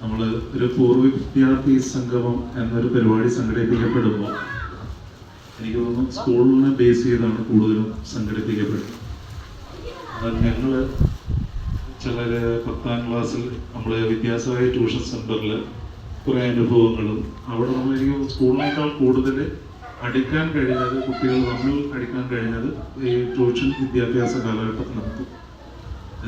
നമ്മൾ ഒരു പൂർവ വിദ്യാർത്ഥി സംഗമം എന്നൊരു പരിപാടി സംഘടിപ്പിക്കപ്പെടുമ്പോൾ എനിക്ക് തോന്നുന്നു സ്കൂളിനെ ബേസ് ചെയ്താണ് കൂടുതലും സംഘടിപ്പിക്കപ്പെടുന്നത്. ഞങ്ങൾ ചിലർ പത്താം ക്ലാസ്സിൽ നമ്മൾ വിദ്യാസഹായ ട്യൂഷൻ സെന്ററിൽ കുറേ അനുഭവങ്ങളും അവിടെ നമ്മൾ എനിക്ക് സ്കൂളിനേക്കാൾ കൂടുതൽ അടിക്കാൻ കഴിഞ്ഞത് കുട്ടികൾ തമ്മിൽ അടിക്കാൻ കഴിഞ്ഞത് ഈ ട്യൂഷൻ വിദ്യാഭ്യാസ കാലഘട്ടത്തിനകത്ത്.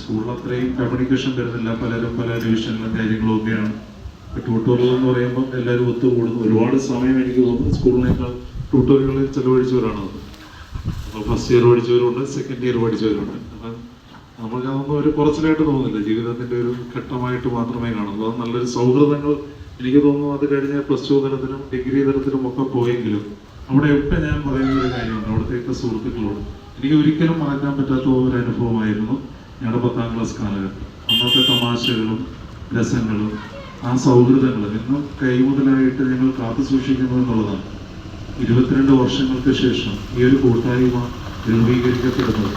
സ്കൂളിൽ അത്രയും കമ്മ്യൂണിക്കേഷൻ വരുന്നില്ല പലരും പല ഡിവിഷനിലും കാര്യങ്ങളും ഒക്കെയാണ് ട്യൂട്ടോറിയൽ എന്ന് പറയുമ്പോൾ എല്ലാവരും ഒത്തുകൂടുന്നു ഒരുപാട് സമയം എനിക്ക് തോന്നുന്നു സ്കൂളിനേക്കാൾ ട്യൂട്ടോറിയലുകളിൽ ചെലവഴിച്ചവരാണ് അപ്പോൾ ഫസ്റ്റ് ഇയർ പഠിച്ചവരുണ്ട് സെക്കൻഡ് ഇയർ പഠിച്ചവരുണ്ട്. അപ്പം നമുക്ക് അതൊന്നും ഒരു കുറച്ചിലായിട്ട് തോന്നുന്നില്ല. ജീവിതത്തിന്റെ ഒരു ഘട്ടമായിട്ട് മാത്രമേ കാണുള്ളൂ അത് നല്ലൊരു സൗഹൃദങ്ങൾ എനിക്ക് തോന്നുന്നു അത് കഴിഞ്ഞ പ്ലസ് ടു തലത്തിലും ഡിഗ്രി തലത്തിലും ഒക്കെ പോയെങ്കിലും അവിടെ അവിടെയൊക്കെ ഞാൻ പറയുന്ന ഒരു കാര്യമുണ്ട്. അവിടുത്തെയൊക്കെ സുഹൃത്തുക്കളോട് എനിക്ക് ഒരിക്കലും മാറ്റാൻ പറ്റാത്ത ഒരു അനുഭവമായിരുന്നു. ഞങ്ങളുടെ ക്ലാസ് കാലഘട്ടം. അന്നത്തെ തമാശകളും രസങ്ങളും ആ സൗഹൃദങ്ങളും ഇന്നും കൈമുതലായിട്ട് ഞങ്ങൾ കാത്തു സൂക്ഷിക്കുന്നു എന്നുള്ളതാണ്. ഇരുപത്തിരണ്ട് വർഷങ്ങൾക്ക് ശേഷം ഈ ഒരു കൂട്ടായ്മ രൂപീകരിക്കപ്പെടുന്നത്.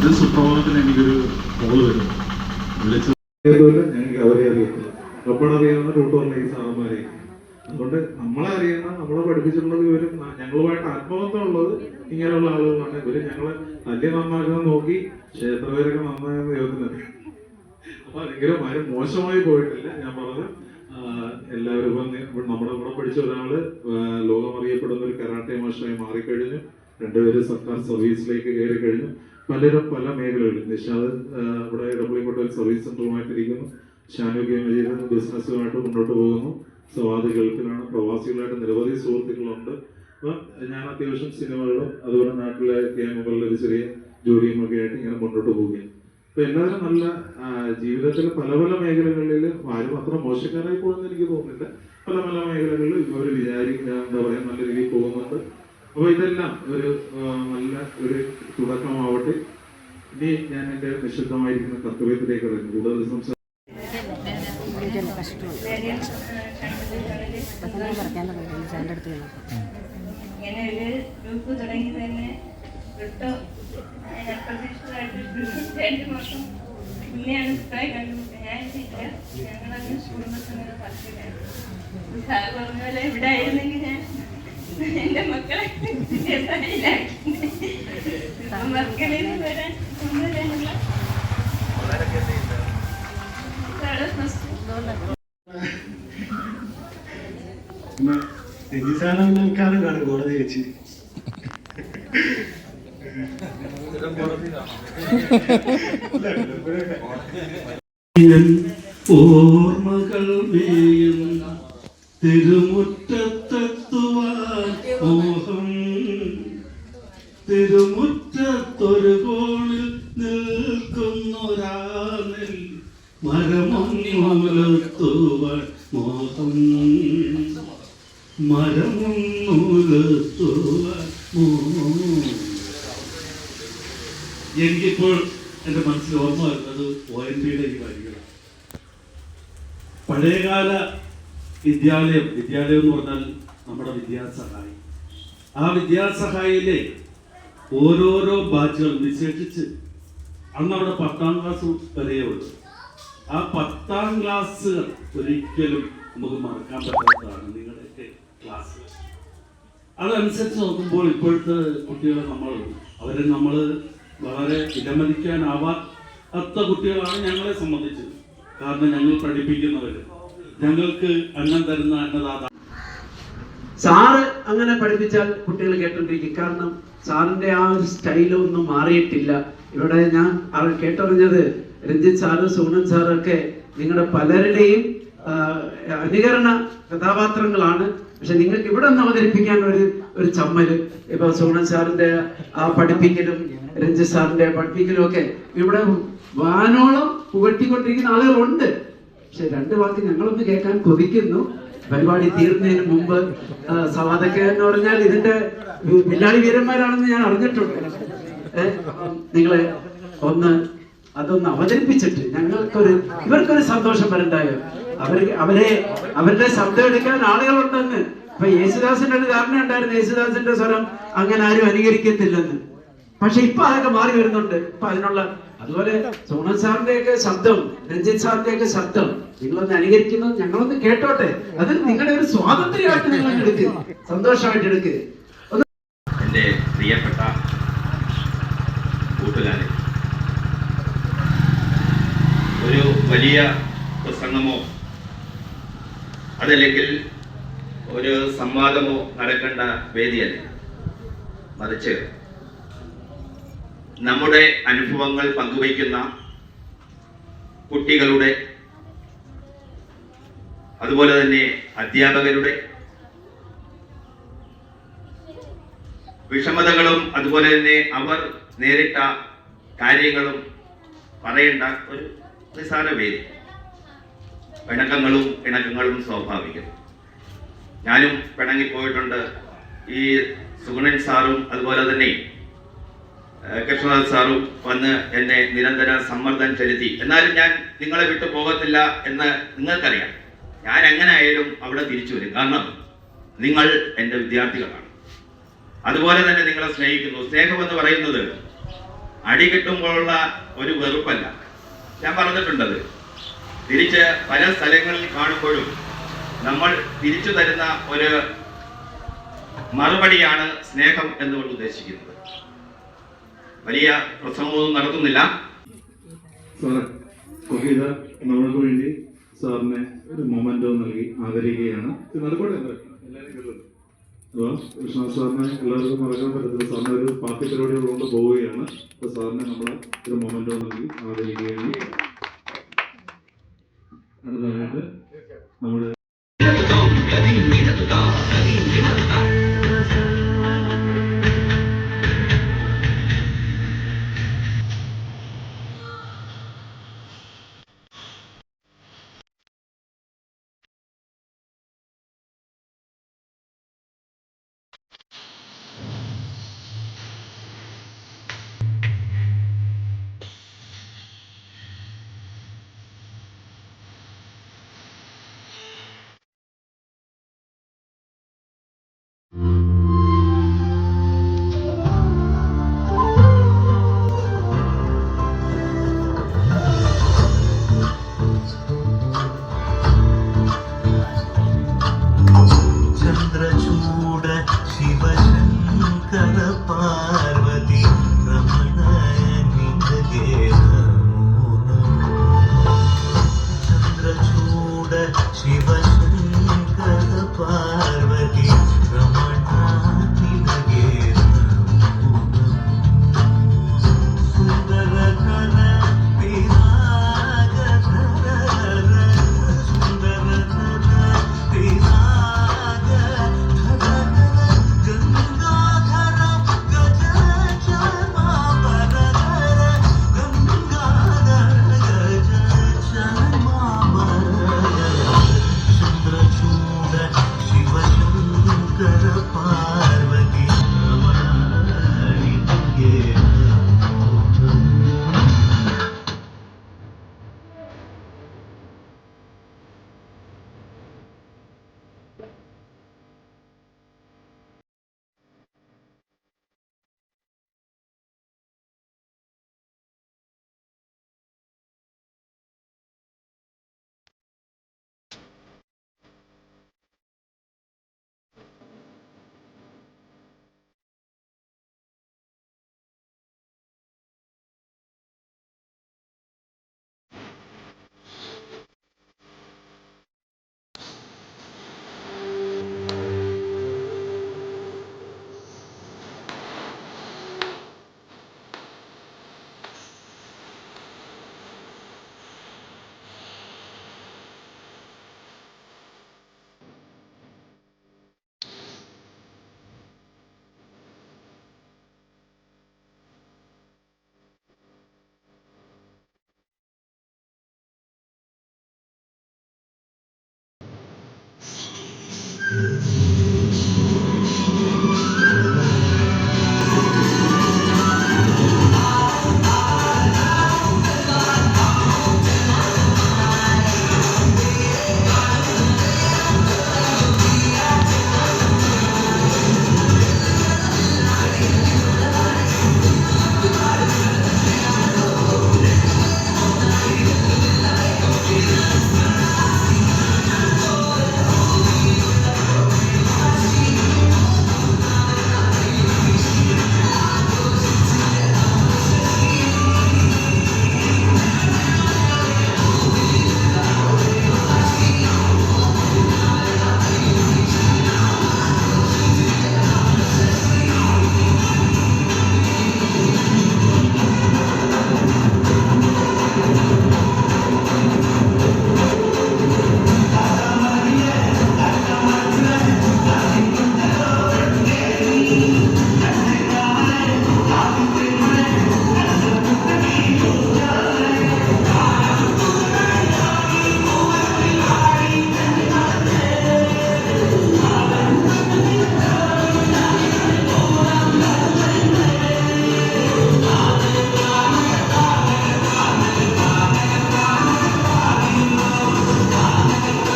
ഇത് സുപ്രഭാതത്തിൽ എനിക്കൊരു കോൾ വരും വിളിച്ചത് ഞാൻ അവരെ അറിയിക്കുന്നു അപ്പോഴറിയാവുന്ന അറിയാവുന്ന ഈ സാറന്മാരെ അതുകൊണ്ട് നമ്മളെ അറിയുന്ന നമ്മളെ പഠിപ്പിച്ചിട്ടുള്ളത് ഇവരും ഞങ്ങളുമായിട്ട് ആത്മബന്ധമുള്ളത് ഇങ്ങനെയുള്ള ആളുകളാണ്. ഇവർ ഞങ്ങളെ തല്ലി നന്നാക്കുന്നത് നോക്കി ക്ഷേത്രപേരൊക്കെ നന്നായെന്ന് ചോദിക്കുന്നത് അപ്പൊ അതെങ്കിലും ആരും മോശമായി പോയിട്ടില്ല. ഞാൻ പറഞ്ഞത് എല്ലാവരും ഇപ്പം നമ്മുടെ കൂടെ പഠിച്ച ഒരാൾ ലോകം അറിയപ്പെടുന്ന ഒരു കരാട്ടെ മാഷായി മാറിക്കഴിഞ്ഞു. രണ്ടുപേര് സർക്കാർ സർവീസിലേക്ക് കയറി കഴിഞ്ഞു. പലരും പല മേഖലകളിൽ നിഷാദ് ഇവിടെ ഇടപ്പള്ളിക്കോട്ടയിൽ സർവീസ് സെന്ററുമായിട്ടിരിക്കുന്നു. ഷാനു ബിസിനസ്സുമായിട്ട് മുന്നോട്ട് പോകുന്നു. സവാദ് ഗൾഫിലാണ് പ്രവാസികളായിട്ട് നിരവധി സുഹൃത്തുക്കളുണ്ട്. അപ്പം ഞാൻ അത്യാവശ്യം സിനിമകളും അതുപോലെ നാട്ടിലെ ക്യാമുകളിൽ ഒരു ചെറിയ ജോലിയും ഒക്കെ ആയിട്ട് ഇങ്ങനെ മുന്നോട്ട് പോവുകയാണ് അപ്പം എല്ലാവരും നല്ല ജീവിതത്തിൽ പല പല മേഖലകളിൽ ആരും അത്ര മോശക്കാരായി പോകുമെന്ന് എനിക്ക് തോന്നുന്നില്ല. പല പല മേഖലകളിൽ അവർ വിചാരിക്കുക എന്താ പറയുക നല്ല രീതിയിൽ പോകുന്നുണ്ട്. അപ്പോൾ ഇതെല്ലാം ഒരു നല്ല ഒരു തുടക്കമാവട്ടെ. ഇനി ഞാൻ എന്റെ നിശബ്ദമായിരിക്കുന്ന കർത്തവ്യത്തിലേക്ക് കൂടുതൽ സംസാരിക്കും. ഇങ്ങനെ ഒരു ഗ്രൂപ്പ് തുടങ്ങി തന്നെ ഒട്ടും അപ്രതീക്ഷിതമായിട്ട് രണ്ട് മാസം മുന്നെയാണ് ഇത്രയും കണ്ടുപിടിച്ചത് ഞാൻ ഇല്ല ഞങ്ങളങ്ങ് കുടുംബത്തിനൊരു പത്തിലായിരുന്നു സാർ ഇവിടെ ആയിരുന്നെങ്കിൽ ഞാൻ എന്റെ മക്കളെ മക്കളിൽ നിന്ന് വരാൻ കൊണ്ടുവരാനുള്ള ഇതാണ് ഫസ്റ്റ് രജിസാനം നിൽക്കാനും കാണും. കോടതി വെച്ച് ഓർമ്മകൾ മേയും തിരുമുറ്റത്തെത്തുവാൻ മോഹം. തിരുമുറ്റത്തൊരു എന്റെ മനസ്സിൽ ഓർമ്മ വരുന്നത് ഒ എൻ പിയുടെ ഈ വരികളാണ്. പഴയകാല വിദ്യാലയം വിദ്യാലയം എന്ന് പറഞ്ഞാൽ നമ്മുടെ വിദ്യാസഹായി. ആ വിദ്യാസഹായിയിലെ ഓരോരോ ബാച്ചുകൾ വിശേഷിച്ച് അന്ന് അവിടെ പത്താം ക്ലാസ് വരെയേ ഉള്ളൂ. ആ പത്താം ക്ലാസ് ഒരിക്കലും നമുക്ക് മറക്കാൻ പറ്റാത്തതാണ് നിങ്ങളുടെയൊക്കെ ക്ലാസ്. അതനുസരിച്ച് നോക്കുമ്പോൾ ഇപ്പോഴത്തെ കുട്ടികളെ നമ്മൾ അവരെ നമ്മൾ വളരെ വിലമതിക്കാനാവാത്ത കുട്ടികളാണ് ഞങ്ങളെ സംബന്ധിച്ചത് കാരണം ഞങ്ങൾ പഠിപ്പിക്കുന്നവർ ഞങ്ങൾക്ക് അന്നം തരുന്ന അന്നദാത സാറ് അങ്ങനെ പഠിപ്പിച്ചാൽ കുട്ടികൾ കേട്ടോണ്ടിരിക്കും. കാരണം സാറിന്റെ ആ ഒരു സ്റ്റൈലൊന്നും മാറിയിട്ടില്ല. ഇവിടെ ഞാൻ കേട്ടറിഞ്ഞത് രഞ്ജിത്ത് സാറ് സോണൻ സാറൊക്കെ നിങ്ങളുടെ പലരുടെയും അനുകരണ കഥാപാത്രങ്ങളാണ്. പക്ഷെ നിങ്ങൾക്ക് ഇവിടെ ഒന്ന് അവതരിപ്പിക്കാൻ ഒരു ഒരു ചമ്മൽ ഇപ്പൊ സോണൻ സാറിന്റെ ആ പഠിപ്പിക്കലും രഞ്ജിത് സാറിന്റെ പഠിപ്പിക്കലും ഒക്കെ ഇവിടെ വാനോളം പുകട്ടിക്കൊണ്ടിരിക്കുന്ന ആളുകളുണ്ട്. പക്ഷെ രണ്ട് വാക്ക് ഞങ്ങളൊന്ന് കേൾക്കാൻ കൊതിക്കുന്നു. പരിപാടി തീർന്നതിന് മുമ്പ് സവാദക്ക എന്ന് പറഞ്ഞാൽ ഇതിന്റെ പിന്നാളി വീരന്മാരാണെന്ന് ഞാൻ അറിഞ്ഞിട്ടുണ്ട്. നിങ്ങളെ ഒന്ന് അതൊന്ന് അവതരിപ്പിച്ചിട്ട് ഞങ്ങൾക്കൊരു ഇവർക്കൊരു സന്തോഷം വരണ്ടായോ? അവർ അവരെ അവരുടെ ശബ്ദം എടുക്കാൻ ആളുകളുണ്ടെന്ന്. ഇപ്പൊ യേശുദാസിന്റെ ഒരു ധാരണ ഉണ്ടായിരുന്നു യേശുദാസിന്റെ സ്വരം അങ്ങനെ ആരും അനുകരിക്കത്തില്ലെന്ന്. പക്ഷെ ഇപ്പൊ അതൊക്കെ മാറി വരുന്നുണ്ട്. ഇപ്പൊ അതിനുള്ള അതുപോലെ സോണൻ സാറിന്റെയൊക്കെ ശബ്ദം രഞ്ജിത്ത് സാറിന്റെയൊക്കെ ശബ്ദം നിങ്ങളൊന്ന് അനുകരിക്കുന്നത് ഞങ്ങളൊന്ന് കേട്ടോട്ടെ. അത് നിങ്ങളുടെ ഒരു സ്വാതന്ത്ര്യമായിട്ട് നിങ്ങൾ എടുക്ക്. സന്തോഷമായിട്ട് എടുക്ക്. എന്റെ പ്രിയപ്പെട്ട കൂട്ടുകാരെ ഒരു വലിയ പ്രസംഗമോ അതല്ലെങ്കിൽ ഒരു സംവാദമോ നടക്കേണ്ട വേദിയല്ല. മറിച്ച് നമ്മുടെ അനുഭവങ്ങൾ പങ്കുവയ്ക്കുന്ന കുട്ടികളുടെ അതുപോലെ തന്നെ അധ്യാപകരുടെ വിഷമതകളും അതുപോലെ തന്നെ അവർ നേരിട്ട കാര്യങ്ങളും പറയേണ്ട ഒരു നിസാര വേദി. പിണക്കങ്ങളും പിണക്കങ്ങളും സ്വാഭാവികം. ഞാനും പിണങ്ങിപ്പോയിട്ടുണ്ട്. ഈ സുഗുണൻ സാറും അതുപോലെ തന്നെ കൃഷ്ണനാഥ് സാറും വന്ന് എന്നെ നിരന്തര സമ്മർദ്ദം ചെലുത്തി. എന്നാലും ഞാൻ നിങ്ങളെ വിട്ടു പോകത്തില്ല എന്ന് നിങ്ങൾക്കറിയാം. ഞാൻ എങ്ങനെ ആയാലും അവിടെ തിരിച്ചു വരും. കാരണം നിങ്ങൾ എന്റെ വിദ്യാർത്ഥികളാണ്. അതുപോലെ തന്നെ നിങ്ങളെ സ്നേഹിക്കുന്നു. സ്നേഹം എന്ന് പറയുന്നത് അടി കിട്ടുമ്പോഴുള്ള ഒരു വെറുപ്പല്ല. ഞാൻ പറഞ്ഞിട്ടുണ്ടത് തിരിച്ച് പല സ്ഥലങ്ങളിൽ കാണുമ്പോഴും നമ്മൾ തിരിച്ചു തരുന്ന ഒരു മറുപടിയാണ് സ്നേഹം എന്നുകൊണ്ട് ഉദ്ദേശിക്കുന്നത്. വലിയ പ്രസംഗമൊന്നും നടത്തുന്നില്ല. നമ്മൾക്ക് വേണ്ടി സാറിനെ ഒരു മൊമെന്റോ നൽകി ആദരിക്കുകയാണ് അപ്പോൾ കൃഷ്ണ സാറിനെ എല്ലാവർക്കും മറക്കാൻ പറ്റത്തില്ല. സാറിന് ഒരു പാർട്ടി പരിപാടികൾ കൊണ്ട് പോവുകയാണ്. അപ്പോൾ സാറിനെ നമ്മൾ ഒരു മൊമെന്റോ നൽകി ആദരിക്കുകയാണ് അടുത്തതായിട്ട് നമ്മുടെ